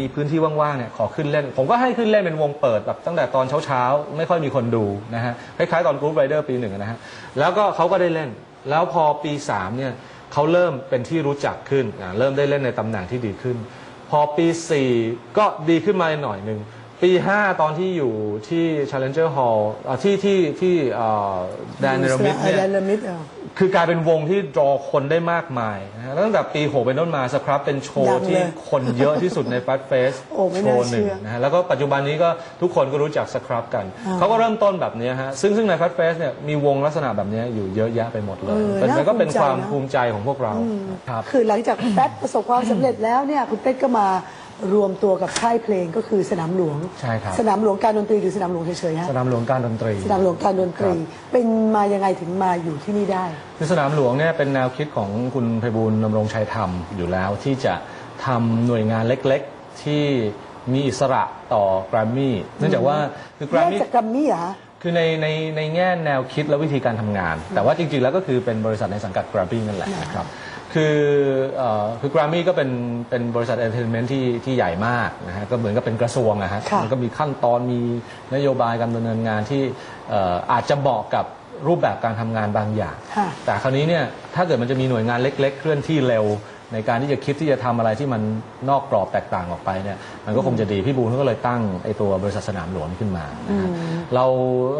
มีพื้นที่ว่างๆเนี่ยขอขึ้นเล่น ผมก็ให้ขึ้นเล่นเป็นวงเปิดแบบตั้งแต่ตอนเช้าๆ ไม่ค่อยมีคนดูนะฮะคล้ายๆตอนกรุ๊ปไรเดอร์ปีหนึ่งนะฮะแล้วก็เขาก็ได้เล่น แล้วพอปี3เนี่ยเขาเริ่มเป็นที่รู้จักขึ้นอ่าเริ่มได้เล่นในตำแหน่งที่ดีขึ้น พอปี 4 ก็ดีขึ้นมาหน่อยหนึ่งปี 5 ตอนที่อยู่ที่ Challenger Hall อ่าที่ที่ที่แดนเนรมิตเนี่ย แดนเนรมิตเออคือกลายเป็นวงที่ดรอคนได้มากมายนะฮะแล้วตั้งแต่ปีหกเป็นต้นมาสครับเป็นโชดัว์งเลยที่คนเยอะที่สุดในฟัสเฟสโอ้ไม่โชน่าว์หนึ่งเชื่อนะฮะแล้วก็ปัจจุบันนี้ก็ทุกคนก็รู้จักสครับกันเขาก็เริ่มต้นแบบนี้ฮะซึ่งซึ่งในฟัสเฟสเนี่ยมีวงลักษณะแบบนี้อยู่เยอะแยะไปหมดเลยเออเป็นมันก็เป็นน่าภูมิใจความนะภูมิใจของพวกเราครับ คือหลังจากแป๊ดประสบความสำเร็จแล้วเนี่ยคุณเป็ดก็มา รวมตัวกับค่ายเพลงก็คือสนามหลวง ใช่ครับ สนามหลวงการดนตรีหรือสนามหลวงเฉยๆฮะสนามหลวงการดนตรี สนามหลวงการดนตรีครับเป็นมายังไงถึงมาอยู่ที่นี่ได้คือสนามหลวงเนี่ยเป็นแนวคิดของคุณไพบูลย์ดำรงชัยธรรมอยู่แล้วที่จะทำหน่วยงานเล็กๆ ที่มีอิสระต่อแกรมมี่เนื่องจากว่าคือแกรมแยกมี่ จากกัมมี่เหรอฮะ คือในในในแง่แนวคิดและวิธีการทำงาน แต่ว่าจริงๆแล้วก็คือเป็นบริษัทในสังกัด g r a m m y นั่นแหละนะครับ คือเอ่อคือ g r a m m y ก็เป็นเป็นบริษัทเอนเตอร์เทนเมนต์ที่ที่ใหญ่มากนะฮะก็เหมือนกับเป็นกระทรวงนะฮะค่ะ มันก็มีขั้นตอนมีนโยบายการดำเนินงานที่เอ่ออาจจะเหมาะกับรูปแบบการทำงานบางอย่าง ค่ะ แต่คราวนี้เนี่ยถ้าเกิดมันจะมีหน่วยงานเล็ก ๆ เคลื่อนที่เร็ว ในการที่จะคิดที่จะทำอะไรที่มันนอกกรอบแตกต่างออกไปเนี่ยมันก็คงจะดีพี่บูลเขาก็เลยตั้งไอตัวบริษัทสนามหลวงขึ้นมานะฮะเรา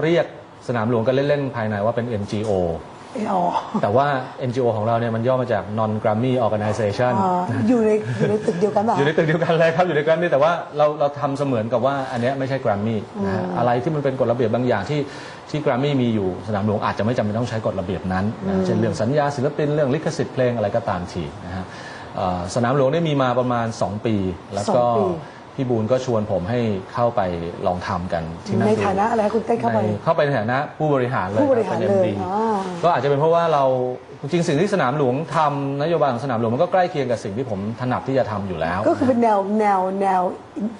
เรียกสนามหลวงกันเล่น ๆ ภายในว่าเป็น NGO เอออ๋อ แต่ว่า NGO ของเราเนี่ยมันย่อมาจาก Non Grammy Organization อ๋ออยู่ในอยู่ในตึกเดียวกันเปล่าอยู่ในตึกเดียวกันเลยครับอยู่ในแกรมมี่แต่ว่าเราเราทำเสมือนกับว่าอันเนี้ยไม่ใช่แกรมมี่นะฮะอะไรที่มันเป็นกฎระเบียบบางอย่างที่ที่แกรมมี่มีอยู่สนามหลวงอาจจะไม่จำเป็นต้องใช้กฎระเบียบนั้นนะเช่นเรื่องสัญญาศิลปินเรื่องลิขสิทธิ์เพลงอะไรก็ตามทีนะฮะเอ่อสนามหลวงได้มีมาประมาณ 2 ปี แล้วก็สองปี พี่บูลก็ชวนผมให้เข้าไปลองทำกันที่นั่นในดูฐานะอะไรคะคุณเต้เข้าไปในเข้าไปในฐานะผู้บริหารเลยผู้บริหารคบเลยป็น MD อ๋อก็อาจจะเป็นเพราะว่าเราจริงๆสิ่งที่สนามหลวงทำนโยบายของสนามหลวงมันก็ใกล้เคียงกับสิ่งที่ผมถนัดที่จะทำอยู่แล้ว ก็คือเป็นแนวแนวแนว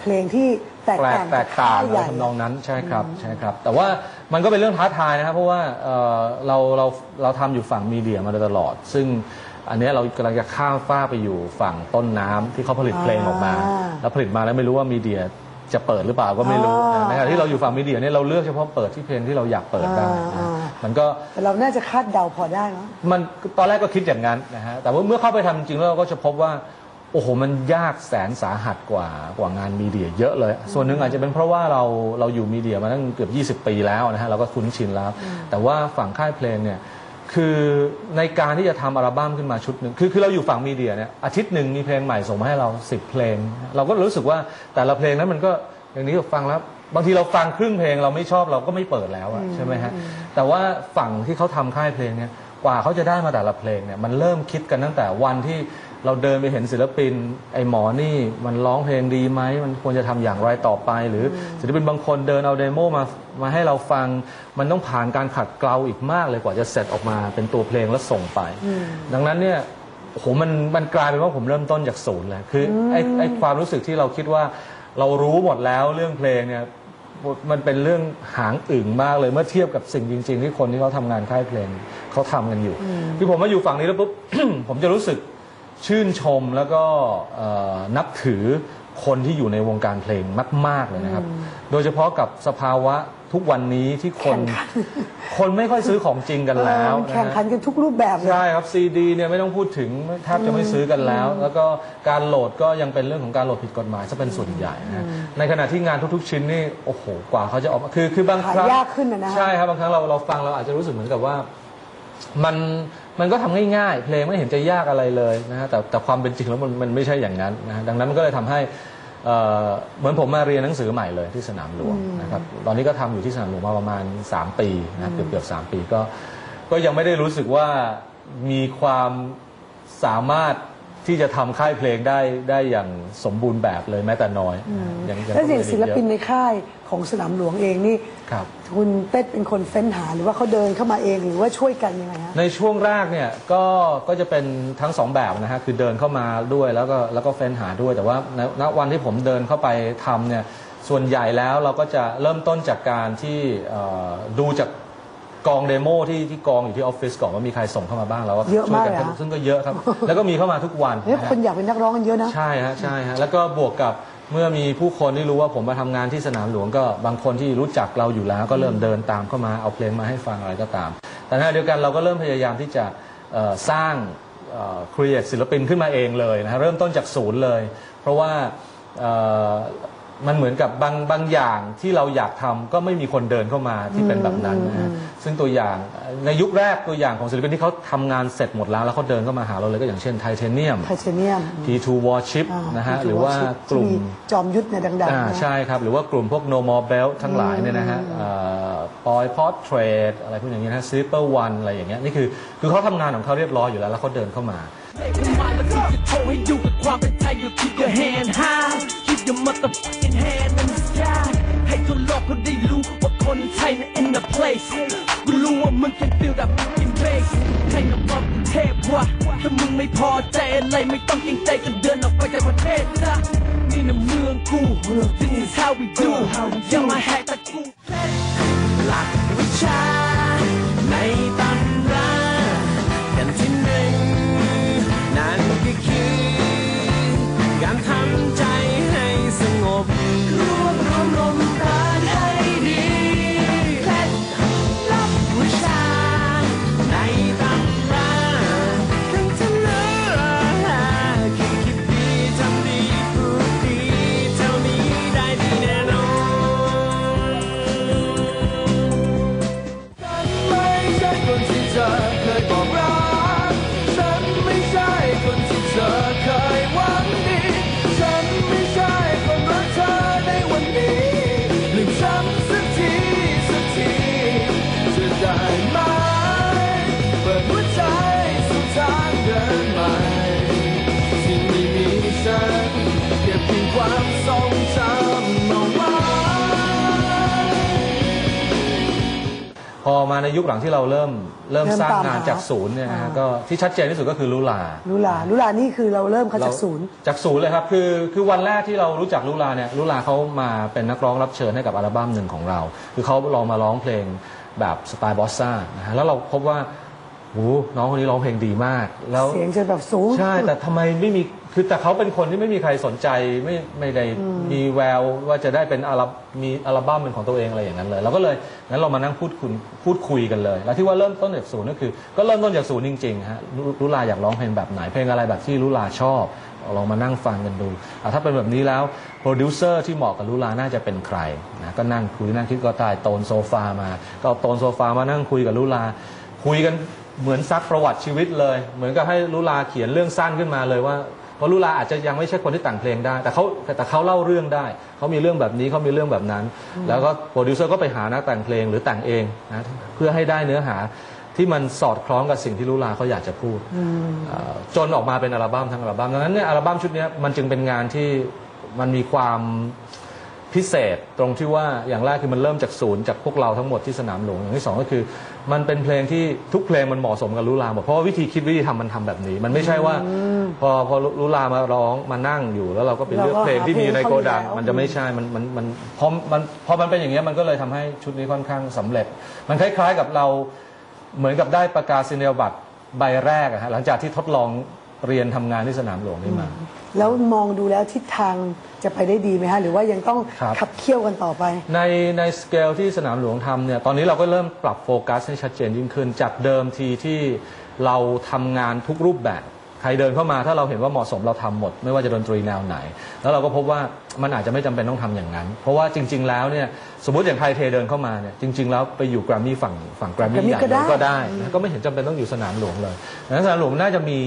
เพลงที่แตกแปลกต่างแตกต่างค่ยอะใหไรญ่ทำนองนั้นใช่ครับใช่ครับ แต่ว่า มันก็เป็นเรื่องท้าทายนะครับ เพราะว่าเอ่อเราเราเราทำอยู่ฝั่งมีเดียมาโดยตลอด ซึ่งอันเนี้ยเรากำลังจะข้ามฟ้ากไปอยู่ฝั่งต้นน้ำที่เขาผลิตเพลงออกมา อ่าแล้วผลิตมาแล้วไม่รู้ว่ามีเดียจะเปิดหรือเปล่าก็ไม่รู้อ่านะในขณะที่เราอยู่ฝั่งมีเดียเนี่ยเราเลือกเฉพาะเปิดที่เพลงที่เราอยากเปิดได้อ่านะอ่า มันก็ แต่เราน่าจะคาดเดาพอได้เนาะ มันตอนแรกก็คิดอย่างนั้นนะฮะแต่ว่าเมื่อเข้าไปทำจริงๆแล้วเราก็จะพบว่า โอ้โหมันยากแสนสาหัสกว่ากว่างานมีเดียเยอะเลย ส่วนหนึ่งอาจจะเป็นเพราะว่าเราเราอยู่มีเดียมาตั้งเกือบ 20 ปีแล้วนะฮะเราก็คุ้นชินแล้ว แต่ว่าฝั่งค่ายเพลงเนี่ยคือในการที่จะทำอัลบั้มขึ้นมาชุดหนึ่งคือคือเราอยู่ฝั่งมีเดียเนี่ยอาทิตย์หนึ่งมีเพลงใหม่ส่งมาให้เรา 10 เพลง เราก็รู้สึกว่าแต่ละเพลงนั้นมันก็อย่างนี้ฟังแล้ว บางทีเราฟังครึ่งเพลงเราไม่ชอบเราก็ไม่เปิดแล้วอะใช่ไหมฮะแต่ว่าฝั่งที่เขาทำค่ายเพลงเนี่ยกว่าเขาจะได้มาแต่ละเพลงเนี่ยมันเริ่มคิดกันตั้งแต่วันที่ เราเดินไปเห็นศิลปิน ไอ้หมอนี่มันร้องเพลงดีไหม มันควรจะทำอย่างไรต่อไป หรือศิลปินบางคนเดินเอาเดโมมามาให้เราฟัง มันต้องผ่านการขัดเกลาอีกมากเลยกว่าจะเสร็จออกมาเป็นตัวเพลงแล้วส่งไป ดังนั้นเนี่ยโอ้โหมันมันกลายเป็นว่าผมเริ่มต้นจากศูนย์เลยคือไอ้ไอ้ความรู้สึกที่เราคิดว่าเรารู้หมดแล้วเรื่องเพลงเนี่ยมันเป็นเรื่องหางอึ่งมากเลยเมื่อเทียบกับสิ่งจริง ๆ ที่คนที่เขาทำงานค่ายเพลงเขาทำกันอยู่ คือผมมาอยู่ฝั่งนี้แล้วปุ๊บ ผมจะรู้สึก ชื่นชมแล้วก็เอ่อนับถือคนที่อยู่ในวงการเพลงมาก ๆ เลยนะครับ โดยเฉพาะกับสภาวะทุกวันนี้ที่คนแข่งขันคนไม่ค่อยซื้อของจริงกันแล้วเออมันนะแข่งฮะ ขันกันทุกรูปแบบเลย ใช่ครับซีดีเนี่ยไม่ต้องพูดถึงแทบจะไม่ซื้อกันแล้ว แล้วก็การโหลดก็ยังเป็นเรื่องของการโหลดผิดกฎหมายซะเป็นส่วนใหญ่นะในขณะที่งานทุกๆชิ้นนี่โอ้โหกว่าเขาจะออกมาคือคือบางครั้งหายากขึ้นนะนะใช่ครับบางครั้งเราเราฟังเราอาจจะรู้สึกเหมือนกับว่า มันมันก็ทำง่ายๆ เพลงไม่เห็นจะยากอะไรเลยนะฮะแต่แต่ความเป็นจริงแล้วมันมันไม่ใช่อย่างนั้นนะฮะดังนั้นมันก็เลยทำให้เอ่อเหมือนผมมาเรียนหนังสือใหม่เลยที่สนามหลวงนะครับตอนนี้ก็ทำอยู่ที่สนามหลวงมาประมาณ 3 ปีนะเกือบเกือบๆสามปีก็ก็ยังไม่ได้รู้สึกว่ามีความสามารถ ที่จะทำค่ายเพลงได้ได้อย่างสมบูรณ์แบบเลยแม้แต่น้อยนะฮะยังยังแล้วต้องอย่างเรียนอีศิกลเยอะปินในค่ายของสนามหลวงเองนี่ครับ คุณเป็ดเป็นคนเฟ้นหาหรือว่าเขาเดินเข้ามาเองหรือว่าช่วยกันยังไงฮะ ในช่วงแรกเนี่ยก็ก็จะเป็นทั้งสองแบบนะฮะคือเดินเข้ามาด้วยแล้วก็แล้วก็เฟ้นหาด้วยแต่ว่าณณวันที่ผมเดินเข้าไปทำเนี่ยส่วนใหญ่แล้วเราก็จะเริ่มต้นจากการที่เอ่อดูจาก กองเดโมที่ที่กองอยู่ที่ออฟฟิศก่อนว่ามีใครส่งเข้ามาบ้างแล้วก็เยอะช่วยมากกันเลยฮะซึ่งก็เยอะครับ แล้วก็มีเข้ามาทุกวันเฮ้ยนะฮะ คนอยากเป็นนักร้องกันเยอะนะ ใช่ฮะใช่ฮะแล้วก็บวกกับเมื่อมีผู้คนที่รู้ว่าผมมาทำงานที่สนามหลวงก็บางคนที่รู้จักเราอยู่แล้ว ก็เริ่มเดินตามเข้ามาเอาเพลงมาให้ฟังอะไรก็ตาม แต่ในขณะเดียวกันเราก็เริ่มพยายามที่จะเอ่อสร้างครีเอทศิลปินขึ้นมาเองเลยนะฮะเริ่มต้นจากศูนย์เลย เพราะว่าเอ่อ มันเหมือนกับบางบางอย่างที่เราอยากทำก็ไม่มีคนเดินเข้ามาที่เป็นแบบนั้นนะฮะซึ่งตัวอย่างในยุคแรกตัวอย่างของศิลปินที่เขาทำงานเสร็จหมดแล้ว แล้วเขาเดินเข้ามาหาเราเลยก็อย่างเช่นไทเทเนียม ไทเทเนียม T2 Warship นะฮะหรือว่ากลุ่มจอมยุทธเนี่ยดังๆอ่านะ ใช่ครับ หรือว่ากลุ่มพวก No More Belt ทั้งหลายเนี่ยนะฮะปอยพอ r เทรดอะไรพวกอย่างนี้นะฮะ Slipper One อะไรอย่างเงี้ยนี่คือคือเขาทำงานของเขาเรียบร้อยอยู่แล้ว แล้วเขาเดินเข้ามา Take a mind to your toe and you with ความเป็นไทย you keep your hand high keep your motherfucking hand in the sky ให้ทั่วโลกเขาได้รู้ว่าคนไทยนั้น in the place กูรู้ว่ามึง can feel that fucking bass ใครนับว่ากรุงเทพวะถ้ามึงไม่พอใจอะไรไม่ต้องเกรงใจก็เดินออกไปจากประเทศซะนี่นะเมืองกู this is how we do อย่ามาแหกตะกูหลักวิชา พอมาในยุคหลังที่เราเริ่มเริ่มเริ่มสร้างตามงานหาจากศูนย์เนี่ยนะฮะอ่า ก็ที่ชัดเจนที่สุดก็คือลุลาลุลาลุลานี่คือเราเริ่มเขาจากเราศูนย์จากศูนย์เลยครับคือคือวันแรกที่เรารู้จักลุลาเนี่ยลุลาเขามาเป็นนักร้องรับเชิญให้กับอัลบั้มหนึ่งของเรา คือเขาลองมาร้องเพลงแบบสไตล์บอสซ่านะฮะแล้วเราพบว่า โอ้น้องคนนี้ร้องเพลงดีมาก แล้วเสียงจะแบบสูงใช่ แต่ทำไมไม่มีคือแต่เขาเป็นคนที่ไม่มีใครสนใจไม่ไม่ได้มีแววว่าจะได้เป็นอัลบมีอัลบั้มเป็นของตัวเองอะไรอย่างนั้นเลยเราก็เลยงั้นเรามานั่งพูดคุยพูดคุยกันเลย แล้วที่ว่าเริ่มต้นจากศูนย์ก็คือ ก็เริ่มต้นจากศูนย์จริงๆฮะลุลุลาอยากร้องเพลงแบบไหนเพลงอะไรแบบที่ลุลาชอบลองมานั่งฟังกันดูอะถ้าเป็นแบบนี้แล้วโปรดิวเซอร์ที่เหมาะกับลุลาน่าจะเป็นใครนะก็นั่งคุยนั่งคิดก็ตายโตนโซฟามา ก็เอาโตนโซฟามานั่งคุยกับลุลาคุยกัน เหมือนซักประวัติชีวิตเลย เหมือนกับให้ลุลาเขียนเรื่องสั้นขึ้นมาเลยว่าเพราะลุลาอาจจะยังไม่ใช่คนที่แต่งเพลงได้ แต่เขาแต่เขาเล่าเรื่องได้ เขามีเรื่องแบบนี้เขามีเรื่องแบบนั้น แล้วก็โปรดิวเซอร์ก็ไปหานักแต่งเพลงหรือแต่งเองนะเพื่อให้ได้เนื้อหาที่มันสอดคล้องกับสิ่งที่ลุลาเขาอยากจะพูดเอ่อจนออกมาเป็นอัลบั้มทั้งอัลบั้มดังนั้นเนี่ยอัลบั้มชุดเนี้ยมันจึงเป็นงานที่มันมีความ พิเศษตรงที่ว่าอย่างแรกคือมันเริ่มจากศูนย์จากพวกเราทั้งหมดที่สนามหลวงอย่างที่สองก็คือ มันเป็นเพลงที่ทุกเพลงมันเหมาะสมกับลุลาหมดเพราะว่าวิธีคิดวิธีทำมันทำแบบนี้ มันไม่ใช่ว่า พอพอลุลามาร้องมานั่งอยู่ แล้วเราก็ไปเลือกเพลงที่มีอยู่ในโกดังมันจะไม่ใช่มันมันมันพอมันพอมันเป็นอย่างเงี้ยมันก็เลยทำให้ชุดนี้ค่อนข้างสำเร็จ มันคล้าย ๆกับเราเหมือนกับได้ประกาศนียบัตรใบแรกอะฮะหลังจากที่ทดลอง เรียนทำงานที่สนามหลวงนี่มา แล้วมองดูแล้วทิศทางจะไปได้ดีไหมฮะ หรือว่ายังต้องครับ ขับเคี่ยวกันต่อไป ในในสเกลที่สนามหลวงทำเนี่ยตอนนี้เราก็เริ่มปรับโฟกัสให้ชัดเจนยิ่งขึ้น จากเดิมทีที่เราทำงานทุกรูปแบบ ใครเดินเข้ามาถ้าเราเห็นว่าเหมาะสมเราทำหมด ไม่ว่าจะดนตรีแนวไหน แล้วเราก็พบว่ามันอาจจะไม่จำเป็นต้องทำอย่างนั้น เพราะว่าจริง ๆ แล้วเนี่ยสมมติอย่างไทยเทเดินเข้ามาเนี่ยจริง ๆ แล้วไปอยู่แกรมมี่ฝั่งฝั่งแกรมมี่ Grammy ใหญ่ก็ได้เลยก็ได้นะก็ไม่เห็นจำเป็นต้องอยู่สนามหลวงเลยดังนั้นสนามหลวงน่าจะมี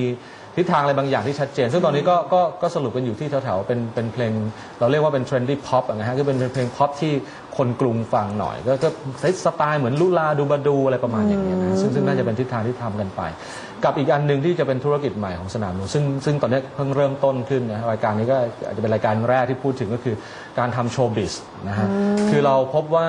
ทิศทางอะไรบางอย่างที่ชัดเจน ซึ่งตอนนี้ก็ก็ก็สรุปกันอยู่ที่แถวๆเป็นเป็นเพลง เราเรียกว่าเป็น trendy pop อะนะฮะคือเป็นเป็นเพลง pop ที่คนกรุงฟังหน่อย ก็ก็สไตล์เหมือนลุลาดูบาดูอะไรประมาณอย่างเงี้ยนะซึ่งซึ่งน่าจะเป็นทิศทางที่ทำกันไป กับอีกอันหนึ่งที่จะเป็นธุรกิจใหม่ของสนามหลวงซึ่งซึ่งตอนนี้เพิ่งเริ่มต้นขึ้นนะรายการนี้ก็อาจจะเป็นรายการแรกที่พูดถึงก็คือการทำโชว์บิสนะฮะคือเราพบว่า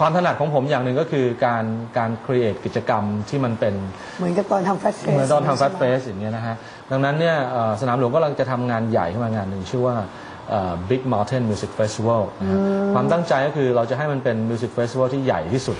ความถนัดของผมอย่างหนึ่งก็คือการการครีเอทกิจกรรมที่มันเป็นเหมือนกับตอนทำแฟชเฟสเหมือนตอนทำแฟตเฟสอย่างเงี้ยนะฮะดังนั้นเนี่ยเอ่อสนามหลวงก็กำลังจะทำงานใหญ่ขึ้นมางานหนึ่งชื่อว่าเอ่อ Big Mountain Music Festival นะฮะความตั้งใจก็คือเราจะให้มันเป็น Music Festival ที่ใหญ่ที่สุด